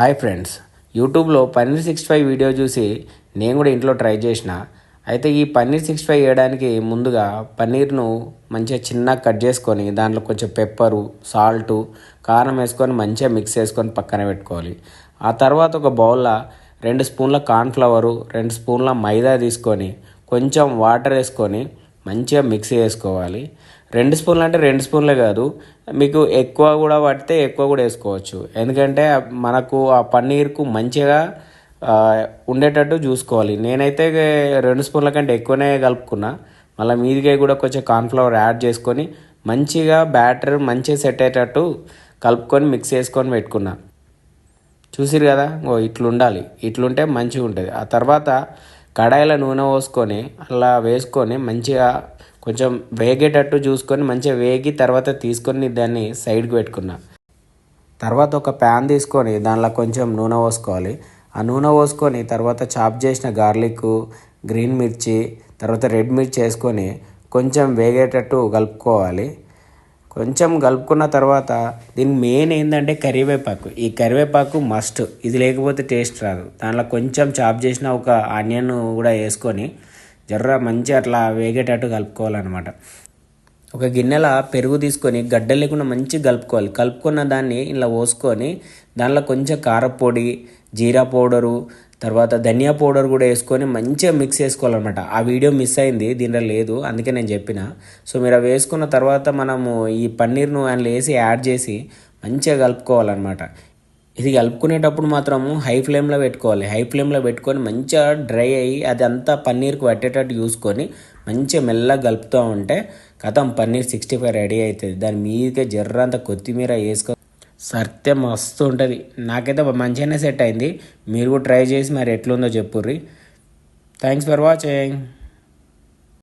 Hi friends యూట్యూబ్లో paneer six five video చూసి నేను కూడా ఇంట్లో ట్రై చేసిన. అయితే ఈ పన్నీర్ సిక్స్ ఫైవ్ వేయడానికి ముందుగా పన్నీర్ను మంచిగా చిన్నగా కట్ చేసుకొని దాంట్లో కొంచెం పెప్పరు సాల్టు కారం వేసుకొని మంచిగా మిక్స్ చేసుకొని పక్కన పెట్టుకోవాలి. ఆ తర్వాత ఒక బౌల్లో రెండు స్పూన్ల కార్న్ఫ్లవరు రెండు స్పూన్ల మైదా తీసుకొని కొంచెం వాటర్ వేసుకొని మంచిగా మిక్స్ చేసుకోవాలి. రెండు స్పూన్లు అంటే రెండు స్పూన్లే కాదు మీకు ఎక్కువ కూడా పడితే ఎక్కువ కూడా వేసుకోవచ్చు. ఎందుకంటే మనకు ఆ పన్నీర్కు మంచిగా ఉండేటట్టు చూసుకోవాలి. నేనైతే రెండు స్పూన్ల కంటే ఎక్కువనే కలుపుకున్నా. మళ్ళీ మీదిగా కూడా కొంచెం కార్న్ఫ్లవర్ యాడ్ చేసుకొని మంచిగా బ్యాటర్ మంచిగా సెట్ అయ్యేటట్టు కలుపుకొని మిక్స్ చేసుకొని పెట్టుకున్నా. చూసిరు కదా? ఓ ఇట్లుండాలి. ఇట్లుంటే మంచిగా ఉంటుంది ఆ తర్వాత కడాయిలో నూనె పోసుకొని అలా వేసుకొని మంచిగా కొంచెం వేగేటట్టు చూసుకొని మంచిగా వేగి తర్వాత తీసుకొని దాన్ని సైడ్కి పెట్టుకున్నా. తర్వాత ఒక ప్యాన్ తీసుకొని దానిలో కొంచెం నూనె పోసుకోవాలి. ఆ నూనె పోసుకొని తర్వాత చాప్ చేసిన గార్లిక్ గ్రీన్ మిర్చి తర్వాత రెడ్ మిర్చి వేసుకొని కొంచెం వేగేటట్టు కలుపుకోవాలి. కొంచెం కలుపుకున్న తర్వాత దీని మెయిన్ ఏంటంటే కరివేపాకు. ఈ కరివేపాకు మస్ట్ ఇది లేకపోతే టేస్ట్ రాదు. దాంట్లో కొంచెం చాప్ చేసిన ఒక ఆనియన్ కూడా వేసుకొని జర్ర మంచి అట్లా వేగేటట్టు కలుపుకోవాలన్నమాట. ఒక గిన్నెల పెరుగు తీసుకొని గడ్డ లేకుండా మంచిగా కలుపుకోవాలి. కలుపుకున్న దాన్ని ఇలా పోసుకొని దానిలో కొంచెం కారపొడి జీరా పౌడరు తర్వాత ధనియా పౌడర్ కూడా వేసుకొని మంచిగా మిక్స్ చేసుకోవాలన్నమాట. ఆ వీడియో మిస్ అయింది దీంట్లో లేదు అందుకే నేను చెప్పిన. సో మీరు అవి వేసుకున్న తర్వాత మనము ఈ పన్నీర్ను అందులో వేసి యాడ్ చేసి మంచిగా కలుపుకోవాలన్నమాట. ఇది కలుపుకునేటప్పుడు మాత్రము హై ఫ్లేమ్లో పెట్టుకోవాలి. హై ఫ్లేమ్లో పెట్టుకొని మంచిగా డ్రై అయ్యి అది అంతా పన్నీర్కి పట్టేటట్టు చూసుకొని మంచిగా మెల్లగా కలుపుతూ ఉంటే కథం పన్నీర్ సిక్స్టీ ఫైవ్ రెడీ అవుతుంది దాని మీదకే జర్రంత కొత్తిమీర వేసుకో సత్యం మస్తు ఉంటుంది. నాకైతే మంచిగానే సెట్ అయింది. మీరు కూడా ట్రై చేసి మరి ఎట్లుందో చెప్పుర్రి. Thanks for watching